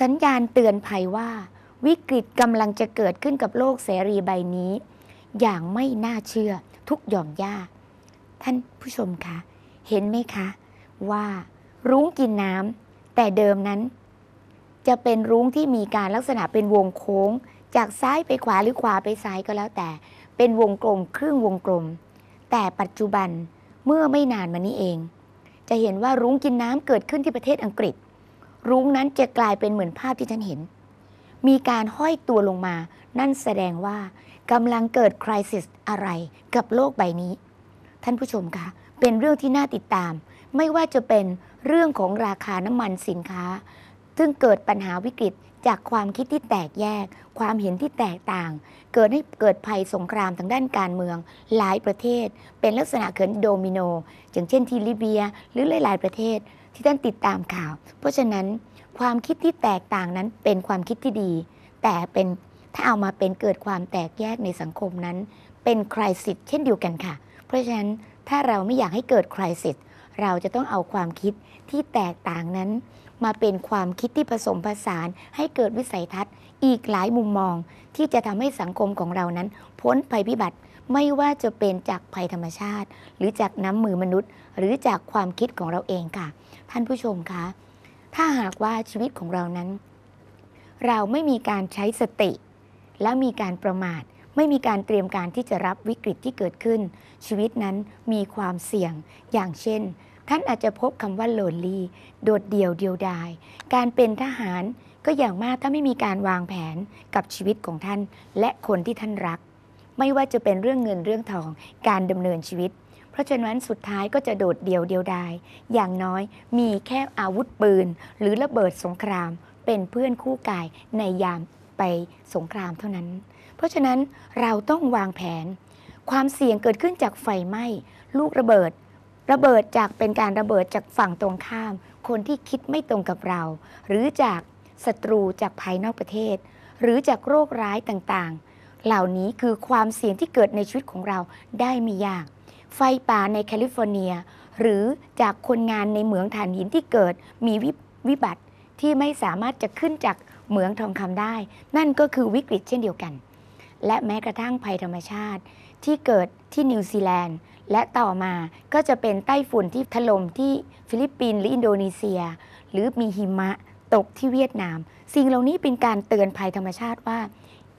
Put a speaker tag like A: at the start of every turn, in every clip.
A: สัญญาณเตือนภัยว่า วิกฤตกำลังจะเกิดขึ้นกับโลกเสรีใบนี้ อย่างไม่น่าเชื่อทุกหย่อมย่า ท่านผู้ชมคะ เห็นไหมคะ ว่ารุ้งกินน้ำแต่เดิมนั้น จะเป็นรุ้งที่มีการลักษณะเป็นวงโค้ง จากซ้ายไปขวาหรือขวาไปซ้ายก็แล้วแต่ เป็นวงกลมครึ่งวงกลม แต่ปัจจุบันเมื่อไม่นานมานี้เอง จะเห็นว่ารุ้งกินน้ำเกิดขึ้นที่ประเทศอังกฤษ รุ้งนั้นจะกลายเป็นเหมือนภาพที่ท่านเห็น มีการห้อยตัวลงมา นั่นแสดงว่ากำลังเกิดคริสิสอะไรกับโลกใบนี้ ท่านผู้ชมคะ เป็นเรื่องที่น่าติดตาม ไม่ว่าจะเป็นเรื่องของราคาน้ำมันสินค้า ซึ่งเกิดปัญหาวิกฤตจากความคิดที่แตกแยก ความเห็นที่แตกต่าง เกิดให้เกิดภัยสงครามทางด้านการเมือง หลายประเทศ เป็นลักษณะเขินโดมิโนอย่างเช่นที่ลิเบีย หรือหลาย ๆ ประเทศ ที่ท่านติดตามข่าว เพราะฉะนั้นความคิดที่แตกต่างนั้นเป็นความคิดที่ดี แต่เป็นถ้าเอามาเป็นเกิดความแตกแยกในสังคมนั้น เป็นคริสิตเช่นเดียวกันค่ะ เพราะฉะนั้นถ้าเราไม่อยากให้เกิดคริสิตเราจะต้องเอาความคิดที่แตกต่างนั้น มาเป็นความคิดที่ผสมผสานให้เกิดวิสัยทัศน์ อีกหลายมุมมองที่จะทำให้สังคมของเรานั้น พ้นภัยพิบัติไม่ว่าจะเป็นจากภัยธรรมชาติ หรือจากน้ำมือมนุษย์ หรือจากความคิดของเราเองค่ะ ท่านผู้ชมคะ ถ้าหากว่าชีวิตของเรานั้น เราไม่มีการใช้สติ และมีการประมาท ไม่มีการเตรียมการที่จะรับวิกฤตที่เกิดขึ้น ชีวิตนั้นมีความเสี่ยงอย่างเช่น ท่านอาจจะพบคำว่าโลนลีโดดเดี่ยวเดียวดาย การเป็นทหาร ก็อย่างมากถ้าไม่มีการวางแผนกับชีวิตของท่าน และคนที่ท่านรัก ไม่ว่าจะเป็นเรื่องเงินเรื่องทองการดำเนินชีวิต เพราะฉะนั้นสุดท้ายก็จะโดดเดี่ยวเดียวดายอย่างน้อยมีแค่อาวุธปืน หรือระเบิดสงคราม เป็นเพื่อนคู่กายในยามไปสงครามเท่านั้น เพราะฉะนั้นเราต้องวางแผน ความเสี่ยงเกิดขึ้นจากไฟไหม้ลูกระเบิด ระเบิดจากเป็นการระเบิดจากฝั่งตรงข้าม คนที่คิดไม่ตรงกับเรา หรือจาก ศัตรูจากภายนอกประเทศ หรือจากโรคร้ายต่างๆ เหล่านี้คือความเสี่ยงที่เกิดในชีวิตของเราได้ไม่ยาก ไฟป่าในแคลิฟอร์เนีย หรือจากคนงานในเหมืองถ่านหินที่เกิดมีวิวบัติที่ไม่สามารถจะขึ้นจากเหมืองทองคำได้ นั่นก็คือวิกฤตเช่นเดียวกัน และแม้กระทั่งภัยธรรมชาติ ที่เกิดที่นิวซีแลนด์ และต่อมาก็จะเป็นไต้ฝุ่นที่ถล่มที่ฟิลิปปินส์หรืออินโดนีเซีย หรือมีหิมะ ตกที่เวียดนาม สิ่งเหล่านี้เป็นการเตือนภัยธรรมชาติว่า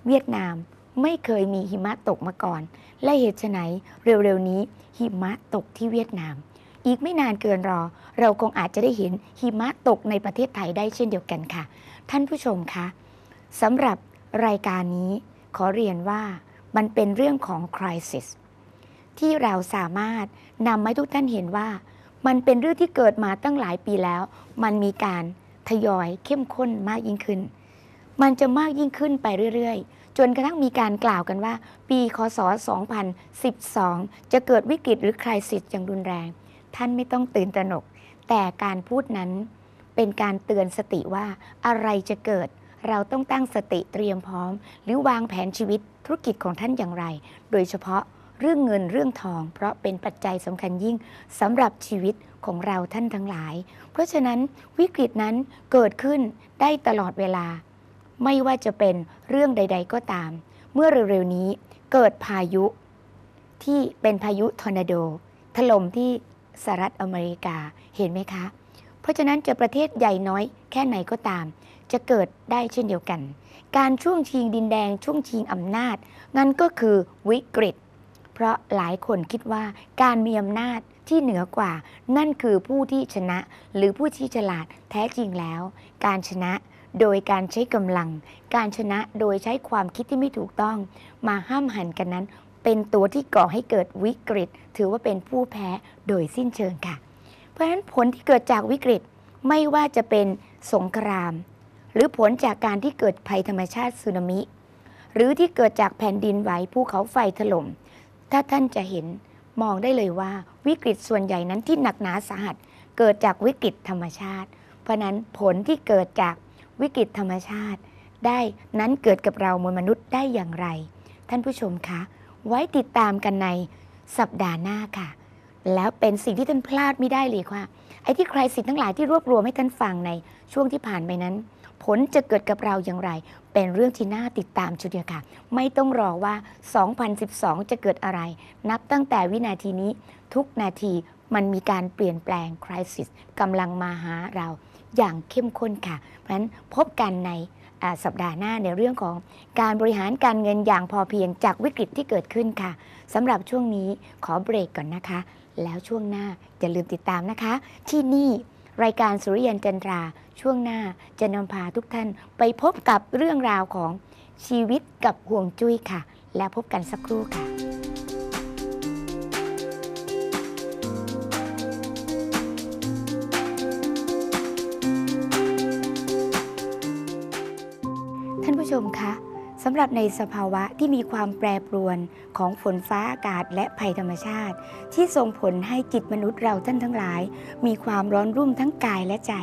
A: เวียดนามไม่เคยมีหิมะตกมาก่อน และเหตุไฉนเร็วๆนี้ หิมะตกที่เวียดนาม อีกไม่นานเกินรอ เราคงอาจจะได้เห็นหิมะตกในประเทศไทยได้เช่นเดียวกันค่ะ ท่านผู้ชมคะสำหรับรายการนี้ขอเรียนว่ามันเป็นเรื่องของคริสิสที่เราสามารถนำให้ทุกท่านเห็นว่า มันเป็นเรื่องที่เกิดมาตั้งหลายปีแล้ว มันมีการ ทยอยเข้มข้นมากยิ่งขึ้น มันจะมากยิ่งขึ้นไปเรื่อยๆ จนกระทั่งมีการกล่าวกันว่า ปีคศ 2012 จะเกิดวิกฤตหรือคริสิสอย่างรุนแรง ท่านไม่ต้องตื่นตระหนก แต่การพูดนั้นเป็นการเตือนสติว่าอะไรจะเกิดเราต้องตั้งสติเตรียมพร้อม หรือวางแผนชีวิตธุรกิจของท่านอย่างไร โดยเฉพาะ เรื่องเงินเรื่องทอง เพราะเป็นปัจจัยสำคัญยิ่งสำหรับชีวิตของเราท่านทั้งหลาย เพราะฉะนั้นวิกฤตนั้นเกิดขึ้นได้ตลอดเวลา ไม่ว่าจะเป็นเรื่องใด ๆ ก็ตาม เมื่อเร็วๆนี้เกิดพายุที่เป็นพายุทอร์นาโด ถล่มที่สหรัฐอเมริกาเห็นไหมคะ เพราะฉะนั้นจะประเทศใหญ่น้อยแค่ไหนก็ตาม จะเกิดได้เช่นเดียวกัน การช่วงชิงดินแดงช่วงชิงอำนาจ นั่นก็คือวิกฤต เพราะหลายคนคิดว่าการมีอำนาจที่เหนือกว่า นั่นคือผู้ที่ชนะ หรือผู้ที่ฉลาดแท้จริงแล้ว การชนะโดยการใช้กำลัง การชนะโดยใช้ความคิดที่ไม่ถูกต้อง มาห้ามหันกันนั้น เป็นตัวที่ก่อให้เกิดวิกฤต ถือว่าเป็นผู้แพ้โดยสิ้นเชิงค่ะ เพราะฉะนั้นผลที่เกิดจากวิกฤตไม่ว่าจะเป็นสงคราม หรือผลจากการที่เกิดภัยธรรมชาติสึนามิ หรือที่เกิดจากแผ่นดินไหวภูเขาไฟถล่ม ถ้าท่านจะเห็นมองได้เลยว่าวิกฤตส่วนใหญ่นั้นที่หนักหนาสาหัส เกิดจากวิกฤตธรรมชาติ เพราะนั้นผลที่เกิดจากวิกฤตธรรมชาติ ได้นั้นเกิดกับเรามวลมนุษย์ได้อย่างไร ท่านผู้ชมคะ ไว้ติดตามกันในสัปดาห์หน้าค่ะ แล้วเป็นสิ่งที่ท่านพลาดไม่ได้เลยค่ะไอ้ที่ใครสิทธิ์ทั้งหลายที่รวบรวมให้ท่านฟังในช่วงที่ผ่านไปนั้น ผลจะเกิดกับเราอย่างไร เป็นเรื่องที่น่าติดตามชุดเดียวค่ะ ไม่ต้องรอว่า 2012 จะเกิดอะไร นับตั้งแต่วินาทีนี้ ทุกนาทีมันมีการเปลี่ยนแปลงคริสิสกำลังมาหาเราอย่างเข้มข้นค่ะ เพราะฉะนั้นพบกันในสัปดาห์หน้าในเรื่องของการบริหารการเงินอย่างพอเพียงจากวิกฤตที่เกิดขึ้นค่ะสำหรับช่วงนี้ขอเบรกก่อนนะคะ แล้วช่วงหน้าอย่าลืมติดตามนะคะ ที่นี่ รายการสุริยันจันทราช่วงหน้าจะนำพาทุกท่านไปพบกับเรื่องราวของชีวิตกับห่วงจุ้ยค่ะ แล้วพบกันสักครู่ค่ะำหรับในสภาวะที่มีความแปรปรวนของฝนฟ้าอากาศและภัยธรรมชาติ ที่ส่งผลให้จิตมนุษย์เราท่านทั้งหลาย มีความร้อนรุ่มทั้งกายและใจ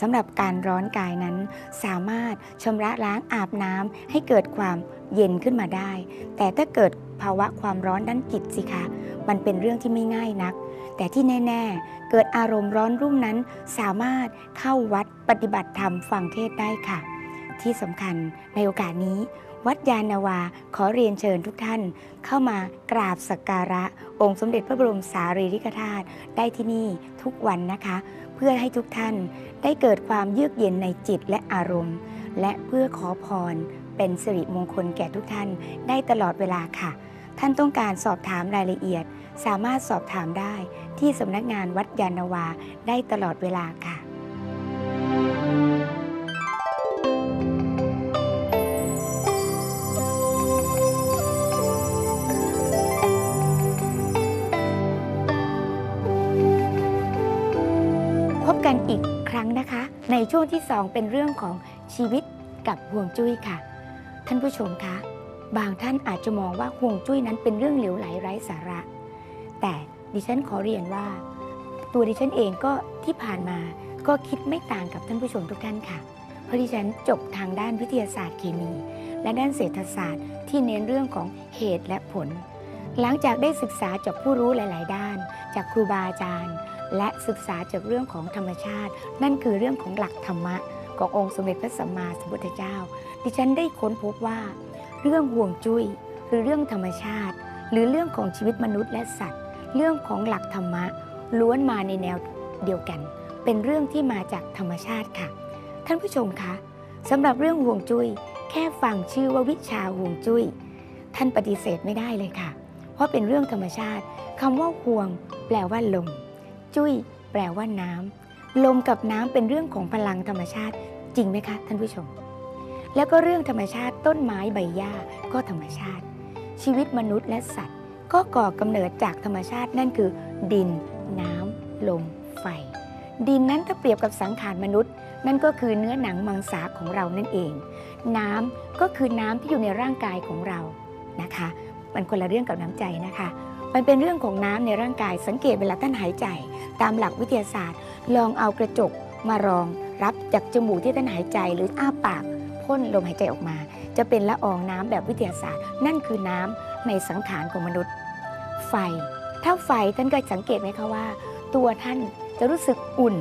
A: สำหรับการร้อนกายนั้น สามารถชำระล้างอาบน้ำให้เกิดความเย็นขึ้นมาได้ แต่ถ้าเกิดภาวะความร้อนด้านจิตสิคะ มันเป็นเรื่องที่ไม่ง่ายนัก แต่ที่แน่ ๆ เกิดอารมณ์ร้อนรุ่มนั้น สามารถเข้าวัดปฏิบัติธรรมฟังเทศได้ค่ะ ที่สำคัญในโอกาสนี้ วัดยานาวาขอเรียนเชิญทุกท่านเข้ามากราบสักการะ องค์สมเด็จพระบรมสารีริกธาตุได้ที่นี่ทุกวันนะคะ เพื่อให้ทุกท่านได้เกิดความเยือกเย็นในจิตและอารมณ์ และเพื่อขอพรเป็นสิริมงคลแก่ทุกท่านได้ตลอดเวลาค่ะ ท่านต้องการสอบถามรายละเอียด สามารถสอบถามได้ที่สำนักงานวัดยานนาวาได้ตลอดเวลาค่ะ อีกครั้งนะคะ ในช่วงที่ 2 เป็นเรื่องของชีวิตกับห่วงจุ้ยค่ะ ท่านผู้ชมคะบางท่านอาจจะมองว่าห่วงจุ้ยนั้นเป็นเรื่องเหลวไหลไร้สาระ แต่ดิฉันขอเรียนว่า ตัวดิฉันเองก็ที่ผ่านมาก็คิดไม่ต่างกับท่านผู้ชมทุกท่านค่ะ เพราะดิฉันจบทางด้านวิทยาศาสตร์เคมี และด้านเศรษฐศาสตร์ ที่เน้นเรื่องของเหตุและผล หลังจากได้ศึกษาจากผู้รู้หลาย ๆ ด้าน จากครูบาอาจารย์ และศึกษาจากเรื่องของธรรมชาติ นั่นคือเรื่องของหลักธรรมะขององค์สมเด็จพระสัมมาสัมพุทธเจ้า ดิฉันได้ค้นพบว่า เรื่องห่วงจุย้ยหรือเรื่องธรรมชาติ หรือเรื่องของชีวิตมนุษย์และสัตว์ เรื่องของหลักธรรมะ ล้วนมาในแนวเดียวกัน เป็นเรื่องที่มาจากธรรมชาติค่ะ ท่านผู้ชมคะสำหรับเรื่องห่วงจุย้ยแค่ฟังชื่อว่าวิชาห่วงจุย้ยท่านปฏิเสธไม่ได้เลยค่ะ เพราะเป็นเรื่องธรรมชาติคำว่าห่วง แปลว่าลม จุ้ย แปลว่าน้ำลมกับน้ำเป็นเรื่องของพลังธรรมชาติ จริงไหมคะ ท่านผู้ชม แล้วก็เรื่องธรรมชาติต้นไม้ใบหญ้าก็ธรรมชาติ ชีวิตมนุษย์และสัตว์ ก็ก่อกำเนิดจากธรรมชาตินั่นคือ ดิน น้ำลม ไฟ ดินนั้นถ้าเปรียบกับสังขารมนุษย์ นั่นก็คือเนื้อหนังมังสาของเรานั่นเอง น้ำก็คือน้ำที่อยู่ในร่างกายของเรานะคะ มันคนละเรื่องกับน้ำใจนะคะ มันเป็นเรื่องของน้ำในร่างกาย สังเกตเวลาท่านหายใจ ตามหลักวิทยาศาสตร์ ลองเอากระจกมารองรับจากจมูกที่ท่านหายใจหรืออ้าปากพ่นลมหายใจออกมา จะเป็นละอองน้ำแบบวิทยาศาสตร์ นั่นคือน้ำในสังขารของมนุษย์ ไฟ ถ้าไฟท่านก็สังเกตไหมคะว่า ตัวท่านจะรู้สึกอุ่น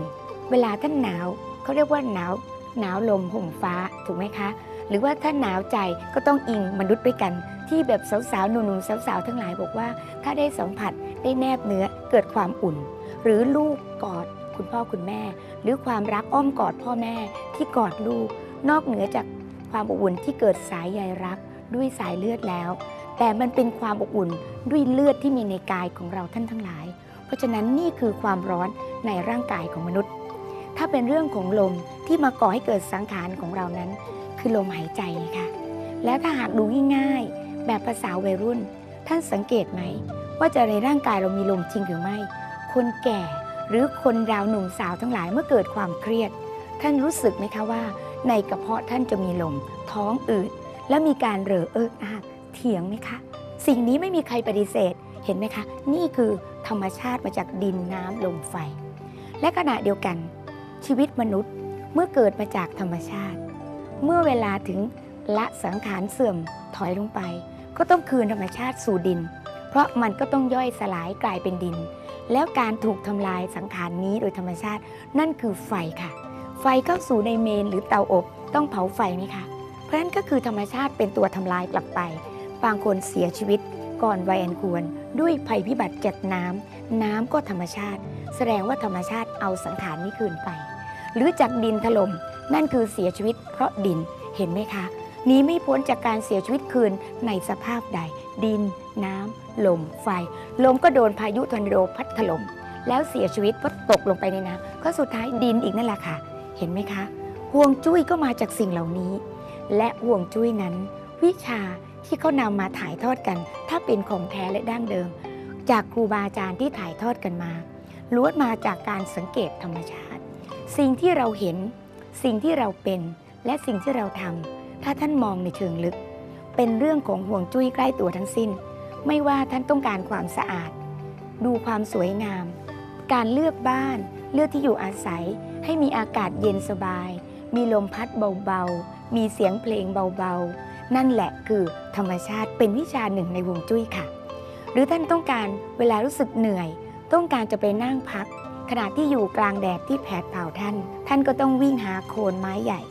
A: เวลาท่านหนาวเขาเรียกว่าหนาวหนาวลมห่มฟ้าถูกไหมคะ หรือว่าถ้าหนาวใจก็ต้องอิงมนุษย์ด้วยกัน ที่แบบสาวๆหนุ่มๆสาวๆทั้งหลายบอกว่า ถ้าได้สัมผัสได้แนบเนื้อเกิดความอุ่น หรือลูกกอดคุณพ่อคุณแม่ หรือความรักอ้อมกอดพ่อแม่ที่กอดลูก นอกเหนือจากความอบอุ่นที่เกิดสายใยรักด้วยสายเลือดแล้ว แต่มันเป็นความอบอุ่นด้วยเลือดที่มีในกายของเราท่านทั้งหลาย เพราะฉะนั้นนี่คือความร้อนในร่างกายของมนุษย์ ถ้าเป็นเรื่องของลมที่มาก่อให้เกิดสังขารของเรานั้น คือลมหายใจไงคะแล้วถ้าหากดูง่ายๆแบบภาษาวัยรุ่น ท่านสังเกตไหม ว่าจะในร่างกายเรามีลมจริงหรือไม่ คนแก่หรือคนราวหนุ่มสาวทั้งหลายเมื่อเกิดความเครียด ท่านรู้สึกไหมคะว่า ในกระเพาะท่านจะมีลม ท้องอืด และมีการเรอเอิกอากเถียงไหมคะ สิ่งนี้ไม่มีใครปฏิเสธเห็นไหมคะ นี่คือธรรมชาติมาจากดินน้ำลมไฟ และขณะเดียวกัน ชีวิตมนุษย์เมื่อเกิดมาจากธรรมชาติ เมื่อเวลาถึงละสังขารเสื่อมถอยลงไป ก็ต้องคืนธรรมชาติสู่ดิน เพราะมันก็ต้องย่อยสลายกลายเป็นดิน แล้วการถูกทำลายสังขารนี้โดยธรรมชาติ นั่นคือไฟค่ะ ไฟเข้าสู่ในเมนหรือเตาอบต้องเผาไฟไหมคะเพราะนั้นก็คือธรรมชาติเป็นตัวทำลายกลับไป บางคนเสียชีวิต ก่อนวัยอันควร ด้วยภัยพิบัติจากน้ำน้ำก็ธรรมชาติ แสดงว่าธรรมชาติเอาสังขารนี้คืนไป หรือจากดินถล่มนั่นคือเสียชีวิตเพราะดินเห็นไหมคะ นี้ไม่พ้นจากการเสียชีวิตคืนในสภาพใด ดิน น้ำลม ไฟ ลมก็โดนพายุทอร์นาโดพัดถล่มแล้วเสียชีวิตเพราะตกลงไปในน้ำก็สุดท้ายดินอีกนั่นแหละค่ะ เห็นไหมคะห่วงจุ้ยก็มาจากสิ่งเหล่านี้ และห่วงจุ้ยนั้น วิชาที่เขานำมาถ่ายทอดกัน ถ้าเป็นของแท้และดั้งเดิม จากครูบาอาจารย์ที่ถ่ายทอดกันมาล้วนมาจากการสังเกตธรรมชาติ สิ่งที่เราเห็น สิ่งที่เราเป็น และสิ่งที่เราทำ ถ้าท่านมองในเชิงลึก เป็นเรื่องของห่วงจุ้ยใกล้ตัวทั้งสิ้น ไม่ว่าท่านต้องการความสะอาด ดูความสวยงาม การเลือกบ้าน เลือกที่อยู่อาศัย ให้มีอากาศเย็นสบาย มีลมพัดเบาๆ มีเสียงเพลงเบาๆ นั่นแหละคือธรรมชาติเป็นวิชาหนึ่งในห่วงจุ้ยค่ะ หรือท่านต้องการเวลารู้สึกเหนื่อย ต้องการจะไปนั่งพักขณะที่อยู่กลางแดดที่แผดเผาท่าน ท่านก็ต้องวิ่งหาโคนไม้ใหญ่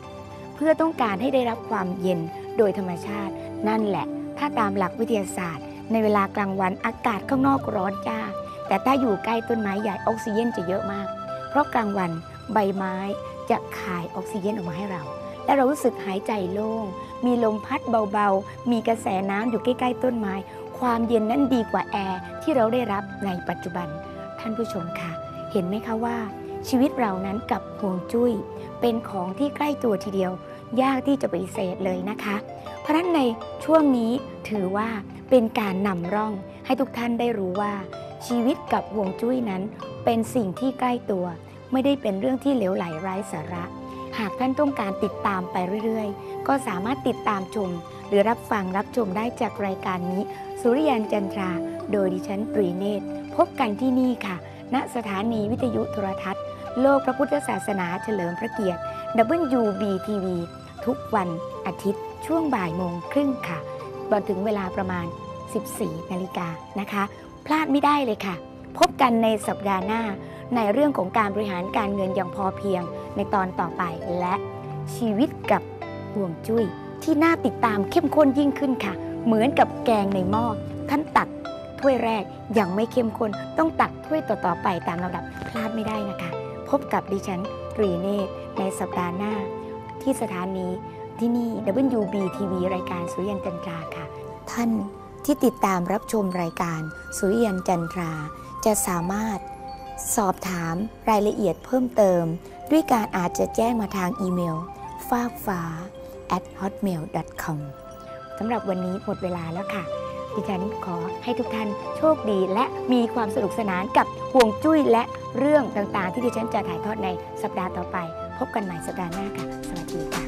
A: เพื่อต้องการให้ได้รับความเย็นโดยธรรมชาติ นั่นแหละ ถ้าตามหลักวิทยาศาสตร์ ในเวลากลางวันอากาศข้างนอกร้อนจ้า แต่ถ้าอยู่ใกล้ต้นไม้ใหญ่ออกซิเจนจะเยอะมาก เพราะกลางวันใบไม้จะขายออกซิเจนออกมาให้เรา และเรารู้สึกหายใจโล่ง มีลมพัดเบาๆ มีกระแสน้ำอยู่ใกล้ๆต้นไม้ ความเย็นนั้นดีกว่าแอร์ที่เราได้รับในปัจจุบัน ท่านผู้ชมคะเห็นไหมคะว่าชีวิตเรานั้นกับห่วงจุ้ย เป็นของที่ใกล้ตัวทีเดียว ยากที่จะปฏิเสธเลยนะคะ เพราะฉะนั้นในช่วงนี้ถือว่าเป็นการนำร่องให้ทุกท่านได้รู้ว่า ชีวิตกับห่วงจุ้ยนั้น เป็นสิ่งที่ใกล้ตัว ไม่ได้เป็นเรื่องที่เหลวไหลไร้สาระ หากท่านต้องการติดตามไปเรื่อยๆ ก็สามารถติดตามชม หรือรับฟังรับชมได้จากรายการนี้ สุริยันจันทรา โดยดิฉันปรีเนตรพบกันที่นี่ค่ะ ณสถานีวิทยุโทรทัศน์ โลกพระพุทธศาสนาเฉลิมพระเกียรติ WBTV ทุกวันอาทิตย์ ช่วงบ่ายโมงครึ่งค่ะบอถึงเวลาประมาณ 14 นาฬิกานะคะ พลาดไม่ได้เลยค่ะ พบกันในสัปดาห์หน้า ในเรื่องของการบริหารการเงินอย่างพอเพียงในตอนต่อไปและชีวิตกับห่วงจุ้ยที่น่าติดตามเข้มข้นยิ่งขึ้นค่ะ เหมือนกับแกงในหม้อท่านตักถ้วยแรกยังไม่เข้มข้นต้องตักถ้วยต่อๆไปตามลำดับพลาดไม่ได้นะคะ พบกับดิฉันรีเนตในสัปดาห์หน้า ที่สถานีที่นี่ WBTV รายการสุริยันจันทราค่ะ ท่านที่ติดตามรับชมรายการสุริยันจันทรา จะสามารถสอบถามรายละเอียดเพิ่มเติม ด้วยการอาจจะแจ้งมาทางอีเมลฟาฟ้า at hotmail com สำหรับวันนี้หมดเวลาแล้วค่ะ ดิฉันขอให้ทุกท่านโชคดี และมีความสนุกสนานกับห่วงจุ้ยและเรื่องต่างๆ ที่ดิฉันจะถ่ายทอดในสัปดาห์ต่อไป พบกันใหม่สัปดาห์หน้าค่ะ สวัสดีค่ะ